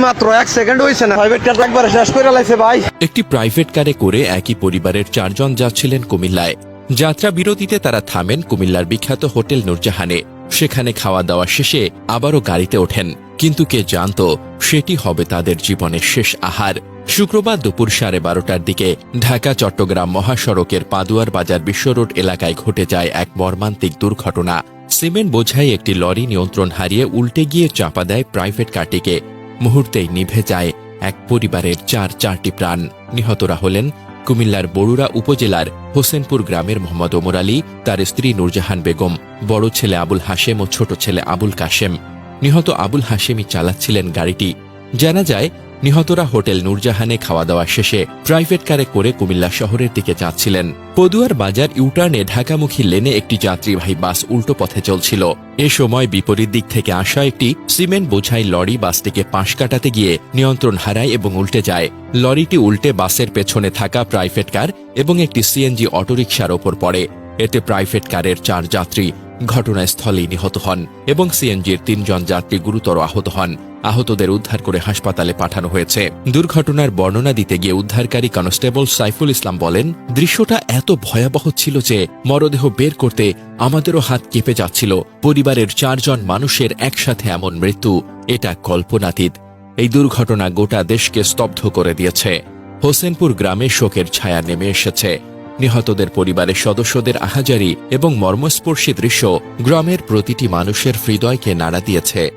মাত্র এক সেকেন্ড হয়েছে না। প্রাইভেট কার একবারে শেষ করে লাইছে ভাই। একটি প্রাইভেট কারে করে একই পরিবারের চারজন যাচ্ছিলেন কুমিল্লায়। যাত্রা বিরতিতে তারা থামেন কুমিল্লার বিখ্যাত হোটেল নূরজাহানে। সেখানে খাওয়া দাওয়া শেষে আবারও গাড়িতে ওঠেন। কিন্তু কে জানত, সেটি হবে তাদের জীবনের শেষ আহার। শুক্রবার দুপুর সাড়ে বারোটার দিকে ঢাকা, চট্টগ্রাম মহাসড়কের পাদুয়ার বাজার বিশ্ব রোড এলাকায় ঘটে যায় এক মর্মান্তিক দুর্ঘটনা। সিমেন্ট বোঝাই একটি লরি নিয়ন্ত্রণ হারিয়ে উল্টে গিয়ে চাপা দেয় প্রাইভেট কারটিকে মুহূর্তেই নিভে যায় এক পরিবারের চার চারটি প্রাণ। নিহতরা হলেন কুমিল্লার বড়ুরা উপজেলার হোসেনপুর গ্রামের মোহাম্মদ ওমর আলী, তার স্ত্রী নূরজাহান বেগম, বড় ছেলে আবুল হাশেম ও ছোট ছেলে আবুল কাশেম। নিহত আবুল হাশেমই চালাচ্ছিলেন গাড়িটি। জানা যায় নিহতরা হোটেল নূরজাহানে খাওয়া দাওয়া শেষে প্রাইভেট কারে করে কুমিল্লা শহরের দিকে যাচ্ছিলেন। পদুয়ার বাজার ইউটার্নে ঢাকামুখী লেনে একটি যাত্রীবাহী বাস উল্টো পথে চলছিল। এ সময় বিপরীত দিক থেকে আসা একটি সিমেন্ট বোঝাই লরি বাসটিকে পাশ কাটাতে গিয়ে নিয়ন্ত্রণ হারায় এবং উল্টে যায়। লরিটি উল্টে বাসের পেছনে থাকা প্রাইভেট কার এবং একটি সিএনজি অটোরিকশার ওপর পড়ে। এতে প্রাইভেট কারের চার যাত্রী ঘটনাস্থলেই নিহত হন এবং সিএনজির তিনজন যাত্রী গুরুতর আহত হন। আহতদের উদ্ধার করে হাসপাতালে পাঠানো হয়েছে। দুর্ঘটনার বর্ণনা দিতে গিয়ে উদ্ধারকারী কনস্টেবল সাইফুল ইসলাম বলেন, দৃশ্যটা এত ভয়াবহ ছিল যে মরদেহ বের করতে আমাদেরও হাত কেঁপে যাচ্ছিল। পরিবারের চারজন মানুষের একসাথে এমন মৃত্যু। এটা কল্পনাতীত। এই দুর্ঘটনা গোটা দেশকে স্তব্ধ করে দিয়েছে। হোসেনপুর গ্রামে শোকের ছায়া নেমে এসেছে। নিহতদের পরিবারের সদস্যদের আহাজারি এবং মর্মস্পর্শী দৃশ্য গ্রামের প্রতিটি মানুষের হৃদয়কে নাড়া দিয়েছে।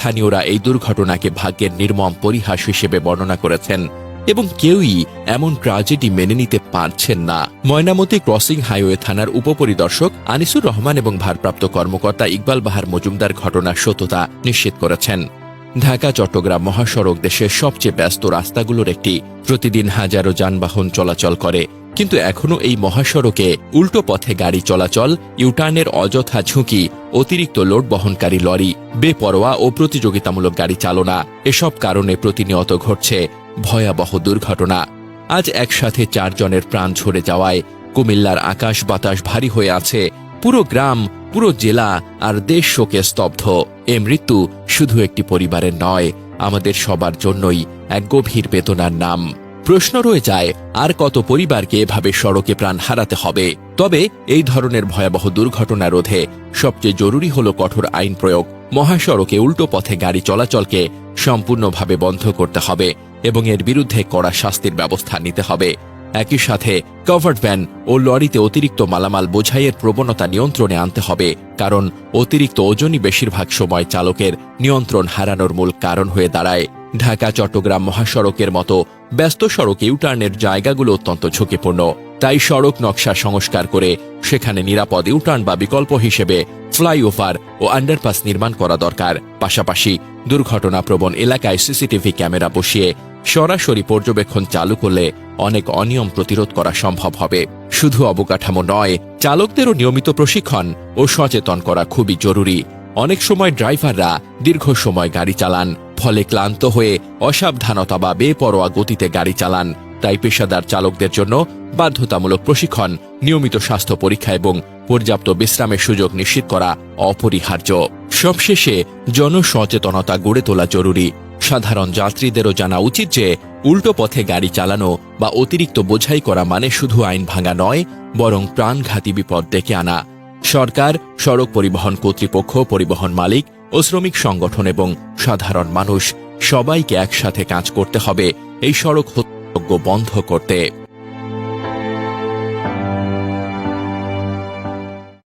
স্থানীয়রা এই দুর্ঘটনাকে ভাগ্যের নির্মম পরিহাস হিসেবে বর্ণনা করেছেন এবং কেউই এমন ট্রাজেডি মেনে নিতে পারছেন না। ময়নামতি ক্রসিং হাইওয়ে থানার উপপরিদর্শক আনিসুর রহমান এবং ভারপ্রাপ্ত কর্মকর্তা ইকবাল বাহার মজুমদার ঘটনার সত্যতা নিশ্চিত করেছেন। ঢাকা, চট্টগ্রাম মহাসড়ক দেশের সবচেয়ে ব্যস্ত রাস্তাগুলোর একটি। প্রতিদিন হাজারো যানবাহন চলাচল করে। কিন্তু এখনও এই মহাসড়কে উল্টো পথে গাড়ি চলাচল, ইউটার্নের অযথা ঝুঁকি, অতিরিক্ত লোড বহনকারী লরি, বেপরোয়া ও প্রতিযোগিতামূলক গাড়ি চালনা, এসব কারণে প্রতিনিয়ত ঘটছে ভয়াবহ দুর্ঘটনা। আজ একসাথে চারজনের প্রাণ ঝরে যাওয়ায় কুমিল্লার আকাশ বাতাস ভারী হয়ে আছে। পুরো গ্রাম, পুরো জেলা আর দেশ শোকে স্তব্ধ। এ মৃত্যু শুধু একটি পরিবারের নয়, আমাদের সবার জন্যই এক গভীর বেদনার নাম। প্রশ্ন রয়ে যায়, আর কত পরিবারকে এভাবে সড়কে প্রাণ হারাতে হবে? তবে এই ধরনের ভয়াবহ দুর্ঘটনা রোধে সবচেয়ে জরুরি হল কঠোর আইন প্রয়োগ। মহাসড়কে উল্টো পথে গাড়ি চলাচলকে সম্পূর্ণভাবে বন্ধ করতে হবে এবং এর বিরুদ্ধে কড়া শাস্তির ব্যবস্থা নিতে হবে। একই সাথে কভার্ড ভ্যান ও লরিতে অতিরিক্ত মালামাল বোঝাইয়ের প্রবণতা নিয়ন্ত্রণে আনতে হবে, কারণ অতিরিক্ত ওজনই বেশিরভাগ সময় চালকের নিয়ন্ত্রণ হারানোর মূল কারণ হয়ে দাঁড়ায়। ঢাকা, চট্টগ্রাম মহাসড়কের মতো ব্যস্ত সড়ক ইউটার্নের জায়গাগুলো অত্যন্ত ঝুঁকিপূর্ণ, তাই সড়ক নকশা সংস্কার করে সেখানে নিরাপদ ইউটার্ন বা বিকল্প হিসেবে ফ্লাইওভার ও আন্ডারপাস নির্মাণ করা দরকার। পাশাপাশি দুর্ঘটনা প্রবণ এলাকায় সিসিটিভি ক্যামেরা বসিয়ে সরাসরি পর্যবেক্ষণ চালু করলে অনেক অনিয়ম প্রতিরোধ করা সম্ভব হবে। শুধু অবকাঠামো নয়, চালকদেরও নিয়মিত প্রশিক্ষণ ও সচেতন করা খুবই জরুরি। অনেক সময় ড্রাইভাররা দীর্ঘ সময় গাড়ি চালান, ফলে ক্লান্ত হয়ে অসাবধানতা বা বেপরোয়া গতিতে গাড়ি চালান। তাই পেশাদার চালকদের জন্য বাধ্যতামূলক প্রশিক্ষণ, নিয়মিত স্বাস্থ্য পরীক্ষা এবং পর্যাপ্ত বিশ্রামের সুযোগ নিশ্চিত করা অপরিহার্য। সবশেষে জনসচেতনতা গড়ে তোলা জরুরি। সাধারণ যাত্রীদেরও জানা উচিত যে, উল্টো পথে গাড়ি চালানো বা অতিরিক্ত বোঝাই করা মানে শুধু আইন ভাঙা নয়, বরং প্রাণঘাতী বিপদ ডেকে আনা। সরকার, সড়ক পরিবহন কর্তৃপক্ষ, পরিবহন মালিক ও শ্রমিক সংগঠন এবং সাধারণ মানুষ সবাইকে একসাথে কাজ করতে হবে। এই সড়ক হত্যাযজ্ঞ বন্ধ করতে।